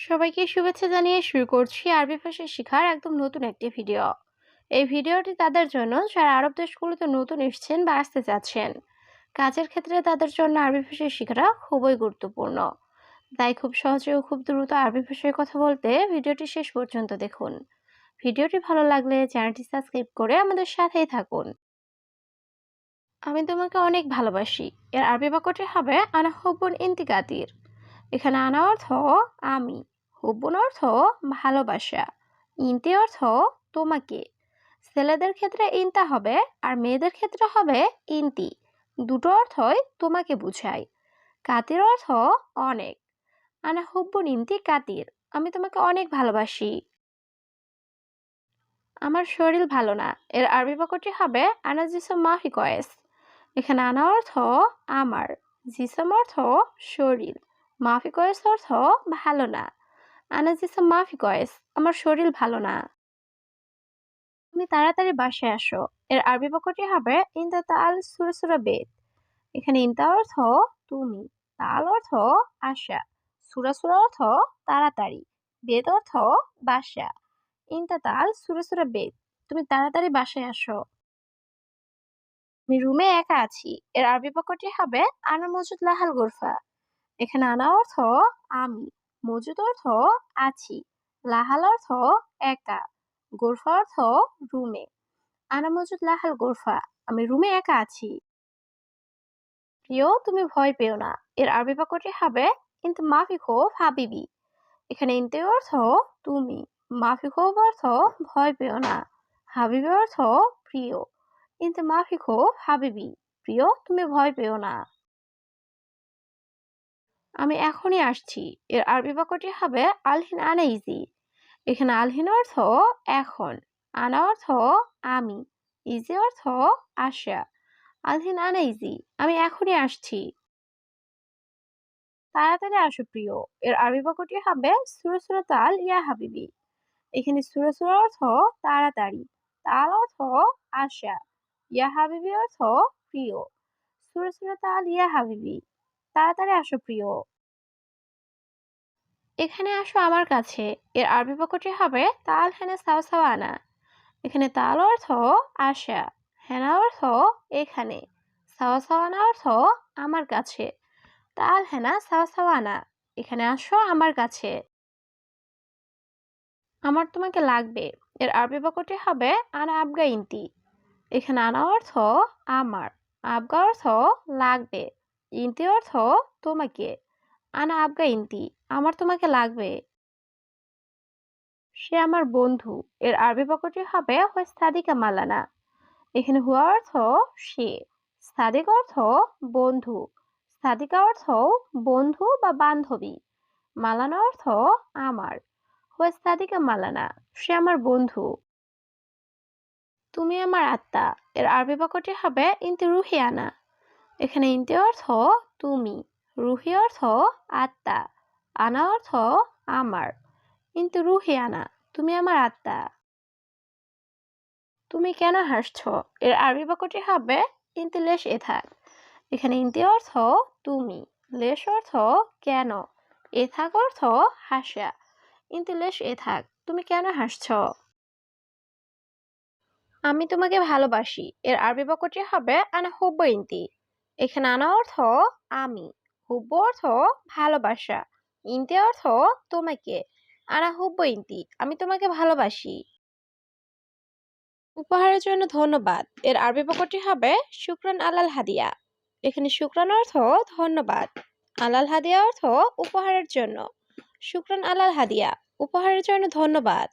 সবাইকে শুভেচ্ছা জানিয়ে শুরু করছি আরবি ভাষা শেখার একদম নতুন একটি ভিডিও। এই ভিডিওটি তাদের জন্য যারা আরব দেশগুলোতে নতুন এসছেন বা আসতে চাচ্ছেন, কাজের ক্ষেত্রে তাদের জন্য আরবি ভাষা শেখাটা খুবই গুরুত্বপূর্ণ। তাই খুব সহজে ও খুব দ্রুত আরবি ভাষায় কথা বলতে ভিডিওটি শেষ পর্যন্ত দেখুন। ভিডিওটি ভালো লাগলে চ্যানেলটি সাবস্ক্রাইব করে আমাদের সাথেই থাকুন। আমি তোমাকে অনেক ভালোবাসি। এর আরবি বাক্যটি হবে, আনা ইন্তিকাতির এখানে আনা অর্থ, আমি হুব্বন অর্থ ভালোবাসা, ইন্তি অর্থ তোমাকে। ছেলেদের ক্ষেত্রে ইনতা হবে আর মেয়েদের ক্ষেত্রে হবে ইনতি। দুটো অর্থই তোমাকে বুঝায়। কাতির অর্থ অনেক। আনা হুব্বন ইন্তি কাতির, আমি তোমাকে অনেক ভালোবাসি। আমার শরীর ভালো না, এর আরবি বাক্যটি হবে আনা জিসম মাফি কয়েস। এখানে আনা অর্থ আমার, জিসম অর্থ শরীর, মাফি কয়েস অর্থ ভালো না। আনা জিসম মাফি কয়েস আমার শরীর ভালো না। তুমি তাড়াতাড়ি বাসায় আসো। এর আরবি বাক্যটি হবে ইনতা তাল সুরা সুরা বেদ। এখানে ইনতা অর্থ তুমি, তাল অর্থ আশা সুরা সুরা অর্থ তাড়াতাড়ি, বেদ অর্থ বাসা। ইনতা তাল সুরা সুরা বেদ, তুমি তাড়াতাড়ি বাসায় আসো। আমি রুমে একা আছি। এর আরবি বাক্যটি হবে আনা মজুদ লাহাল গোরফা। এখানে আনা অর্থ আমি। মজুদ অর্থ আছি, লাহাল অর্থ একা, গোরফা অর্থ রুমে। আনা মজুদ লাহাল গোরফা, আমি রুমে একা আছি। প্রিয়, তুমি ভয় পেও না, এর আরবি বাক্যটি হবে কিন্তু মাফি খোফ হাবিবি এখানে ইনতে অর্থ তুমি মাফি খোফ অর্থ ভয় পেও না হাবিবি অর্থ প্রিয় কিন্তু মাফি খোফ হাবিবি প্রিয় তুমি ভয় পেও না আমি এখনই আসছি। এর আরবি বাক্যটি হবে আলহিন আনা ইজি এখানে আলহিন অর্থ এখন, আনা অর্থ আমি, ইজি অর্থ আসা। আলহিন আনা ইজি আমি এখনই আসছি। তাড়াতাড়ি আসো প্রিয়। এর আরবি বাক্যটি হবে সুরো সুরো তাল ইয়া হাবিবি। এখানে সুরো সুরো অর্থ তাড়াতাড়ি, তাল অর্থ আশা ইয়া হাবিবি অর্থ প্রিয়। সুরো সুরো তাল ইয়া হাবিবি। তাড়াতাড়ি আসো প্রিয়। এখানে আসো আমার কাছে। এর আরবি বাক্যটি হবে, তাল হেনা সাও সাও আনা। এখানে তাল অর্থ আশা হেনা অর্থ, এখানে। সাওয়া সাওয়ানা অর্থ, আমার কাছে। তাল হেনা সাওয়া সাওয়ানা এখানে আসো, আমার কাছে। আমার তোমাকে লাগবে। এর আরবি বাক্যটি হবে, আনা আবগা ইন্তি। এখানে আনা অর্থ, আমার। আবগা অর্থ, লাগবে। ইন্তি অর্থ তোমাকে। আনা আবগা ইন্তি, আমার তোমাকে লাগবে। সে আমার বন্ধু, এর আরবি বাক্যটি হবে সাদিকা মালানা। এখানে হুয়া অর্থ সে, সাদিক অর্থ বন্ধু, সাদিকা অর্থ বন্ধু বা বান্ধবী, মালানা অর্থ আমার, হুয়া সাদিকা মালানা, সে আমার বন্ধু। তুমি আমার আত্মা, এর আরবি বাক্যটি হবে ইন্তি রুহিয়ানা। এখানে ইন্তি অর্থ তুমি, রুহি অর্থ আত্মা, আনা অর্থ আমার। কিন্তু রুহি আনা, তুমি আমার আত্মা। তুমি কেন হাসছ? এর আরবি বাক্যটি হবে ইন্তি লেশ এথাক এখানে ইন্তি অর্থ তুমি, লেশ অর্থ কেন? এথাক অর্থ হাসা। ইন্তি লেশ এথাক তুমি কেন হাসছ? আমি তোমাকে ভালোবাসি। এর আরবি বাক্যটি হবে, আনা হুব্ব ইন্তি। এখানে আনা অর্থ আমি, হুব্ব অর্থ ভালোবাসা, ইন্তি অর্থ তোমাকে, আনা হুব্ব ইন্তি, আমি তোমাকে ভালোবাসি। উপহারের জন্য ধন্যবাদ, এর আরবি বাক্যটি হবে শুক্রান আলাল হাদিয়া, এখানে শুক্রান অর্থ ধন্যবাদ, আলাল হাদিয়া অর্থ উপহারের জন্য, শুক্রান আলাল হাদিয়া, উপহারের জন্য ধন্যবাদ।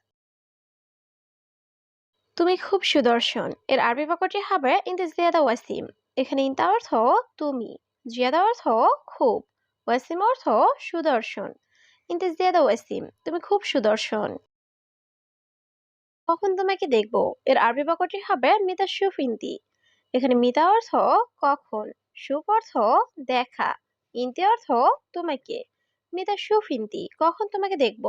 তুমি খুব সুদর্শন, এর আরবি বাক্যটি হবে ইন্তি জিয়াদা ওয়াসিম এখানে ইন্তা অর্থ তুমি, জিয়াদা অর্থ খুব, ওয়াসিম অর্থ সুদর্শন। ইন্তি জিয়াদা ওয়াসিম, তুমি খুব সুদর্শন। কখন তোমাকে দেখব? এর আরবি বাক্যটি হবে মিতা সুফ ইন্তি। এখানে মিতা অর্থ কখন সুপ অর্থ দেখা, ইন্তি অর্থ তোমাকে। মিতা সুফ ইন্তি, কখন তোমাকে দেখব?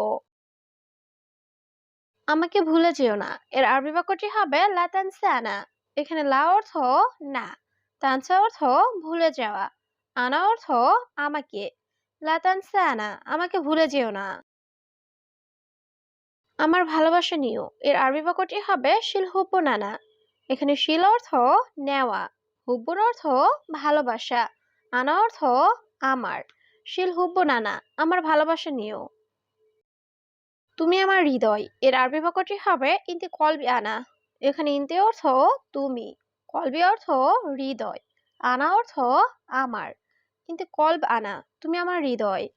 আমাকে ভুলে যেও না। এর আরবি বাক্যটি হবে লাতানসে আনা এখানে লা অর্থ না। তানসা অর্থ ভুলে যাওয়া, আনা অর্থ আমাকে। লাতানসা আনা, আমাকে ভুলে যেও না। আমার ভালোবাসা নিও, এর আরবি বাক্যটি হবে শিল হুব্বু নানা। এখানে শিল অর্থ নেওয়া, হুব্বুর অর্থ ভালোবাসা, আনা অর্থ আমার। শিল হুব্বু নানা, আমার ভালোবাসা নিও। তুমি আমার হৃদয়, এর আরবি বাক্যটি হবে ইন্তি কলবি আনা। এখানে ইন্তি অর্থ তুমি। কলবি অর্থ হৃদয়, আনা অর্থ আমার। কিন্তু কলব আনা, তুমি আমার হৃদয়।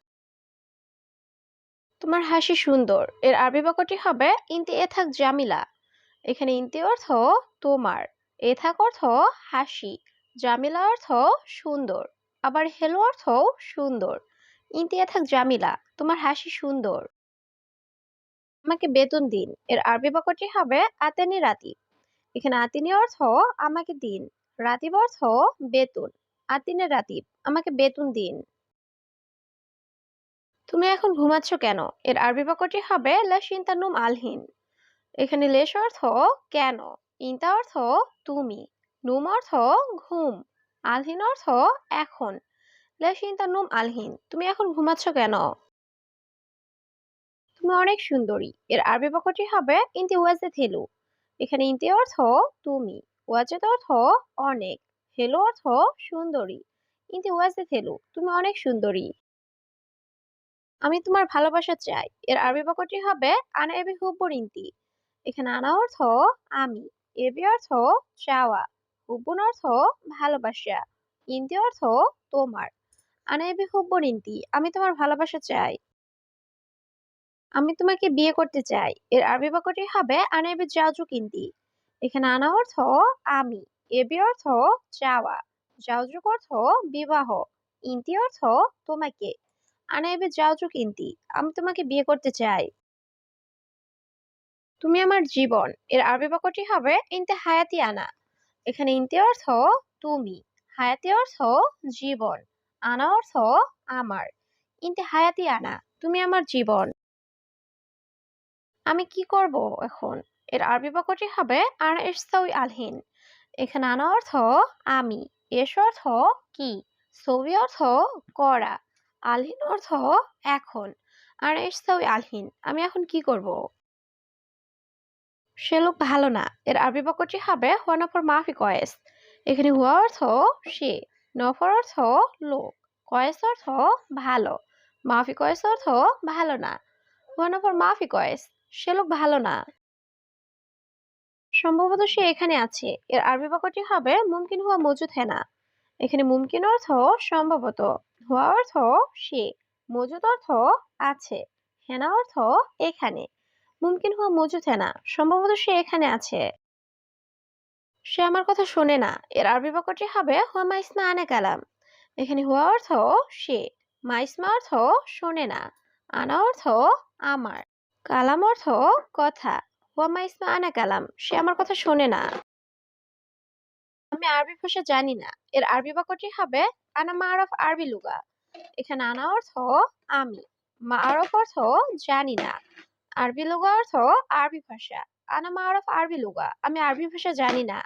তোমার হাসি সুন্দর, এর আরবি বাক্যটি হবে ইন্তি থাক জামিলা। এখানে ইন্তি অর্থ তোমার, এ থাক অর্থ হাসি, জামিলা অর্থ সুন্দর। আবার হেলো অর্থ সুন্দর, ইন্তি থাক জামিলা, তোমার হাসি সুন্দর। আমাকে বেতন দিন, এর আরবি বাক্যটি হবে আতেনি রাতি। এখানে আতিনি অর্থ আমাকে দিন, রাতিব অর্থ বেতন আতিনে রাতিব আমাকে বেতন দিন। তুমি এখন ঘুমাচ্ছ কেন? এর আরবি বাক্যটি হবে লাশিন্তা নুম আলহিন। এখানে লেশ অর্থ কেন, ইন্তা অর্থ তুমি, নুম অর্থ ঘুম, আলহিন অর্থ এখন। লাশিন্তা নুম আলহিন, তুমি এখন ঘুমাচ্ছ কেন? তুমি অনেক সুন্দরী। এর আরবি বাক্যটি হবে ইন্তি ওয়াজে থেলু এখানে ইন্তি অর্থ তুমি, ওয়াজেদ অর্থ অনেক, হেলো অর্থ সুন্দরী, ইন্তি ওয়াজে থেলু তুমি অনেক সুন্দরী। আমি তোমার ভালোবাসা চাই, এর আরবি বাক্যটি হবে আনা এবি হুব্বুর ইন্তি, এখানে আনা অর্থ আমি, এবি অর্থ চাওয়া, হুব্বুন অর্থ ভালোবাসা, ইন্তি অর্থ তোমার, আনা এবি হুব্বুর ইন্তি, আমি তোমার ভালোবাসা চাই। আমি তোমাকে বিয়ে করতে চাই। এর আরবি বাক্যটি হবে, আনা এবি জাউজুক ইন্তি এখানে আনা অর্থ, আমি। এবি অর্থ চাওয়া জাউজুক অর্থ, বিবাহ। ইন্তি অর্থ, তোমাকে। আনা এবে জাউজুক ইন্তি আমি তোমাকে বিয়ে করতে চাই। তুমি আমার জীবন। এর আরবি বাক্যটি হবে ইন্তে হায়াতি আনা। এখানে ইন্তে অর্থ, তুমি। হায়াতি অর্থ, জীবন। আনা অর্থ, আমার। ইন্তে হায়াতি আনা। তুমি আমার জীবন। আমি কি করব এখন? এর আরবি বাক্যটি হবে আনা ইস্তাউই আলহিন এখানে আনা অর্থ আমি এস অর্থ কি সবি অর্থ করা আলহিন অর্থ এখন আর ইস্তাউই আলহিন আমি এখন কি করব? সে লোক ভালো না। এর আরবি বাক্যটি হবে হুয়া নফর মাফি কয়েস এখানে হুয়া অর্থ সে নফর অর্থ লোক কয়েস অর্থ ভালো মাফি কয়েস অর্থ ভালো না। হুয়া নফর মাফি কয়েস সে লোক ভালো না। সম্ভবত সে এখানে আছে। এর আরবি বাক্যটি হবে, মুমকিন হুয়া মজুদ হেনা এখানে মুমকিন অর্থ সম্ভবত, হুয়া অর্থ সে, মজুদ অর্থ আছে হেনা অর্থ এখানে, মুমকিন হুয়া মজুদ হেনা সম্ভবত সে এখানে আছে। সে আমার কথা শোনে না। এর আরবি বাক্যটি হবে, হুয়া মাইসমা আনে কালাম। এখানে হুয়া অর্থ সে মাইসমা অর্থ শোনে না, আনা অর্থ আমার। কালাম অর্থ কথা। ওয়ামা ইসমা আনা কালাম, সে আমার কথা শোনে না। আমি আরবি ভাষা জানি না। এর আরবি বাক্যটি হবে, আনা মারফ আরবি লুগা। এখানে আনা অর্থ, আমি। মা আরফ অর্থ, জানি না। আরবি লুগা অর্থ, আরবি ভাষা। আনা মারফ আরবি লুগা। আমি আরবি ভাষা জানি না।